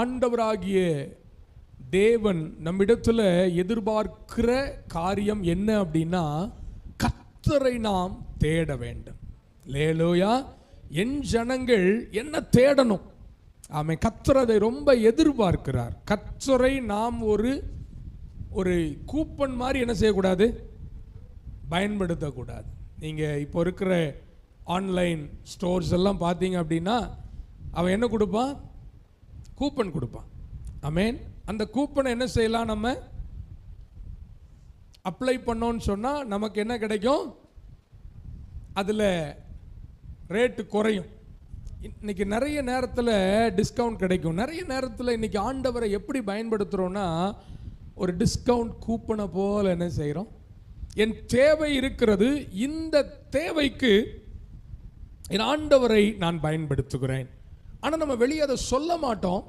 ஆண்டவராகிய தேவன் நம்மிடத்தில் எதிர்பார்க்கிற காரியம் என்ன அப்படின்னா கத்தரை நாம் தேட வேண்டும். லேலோயா என் ஜனங்கள் என்ன தேடணும். அவன் கத்துறதை ரொம்ப எதிர்பார்க்கிறார். கத்தரை நாம் ஒரு ஒரு கூப்பன் மாதிரி என்ன செய்யக்கூடாது? பயன்படுத்தக்கூடாது. நீங்கள் இப்போ இருக்கிற ஆன்லைன் ஸ்டோர்ஸ் எல்லாம் பார்த்தீங்க அப்படின்னா அவன் என்ன கொடுப்பான்? கூப்பன் கொடுப்பான். அமேன் அந்த கூப்பனை என்ன செய்யலாம் நம்ம? அப்ளை பண்ணோன்னு சொன்னால் நமக்கு என்ன கிடைக்கும்? அதில் ரேட்டு குறையும். இன்னைக்கு நிறைய நேரத்தில் டிஸ்கவுண்ட் கிடைக்கும். நிறைய நேரத்தில் இன்னைக்கு ஆண்டவரை எப்படி பயன்படுத்துகிறோன்னா ஒரு டிஸ்கவுண்ட் கூப்பனை போல் என்ன செய்கிறோம் என் தேவை இருக்கிறது இந்த தேவைக்கு என் ஆண்டவரை நான் பயன்படுத்துகிறேன். ஆனால் நம்ம வெளியே அதை சொல்ல மாட்டோம்.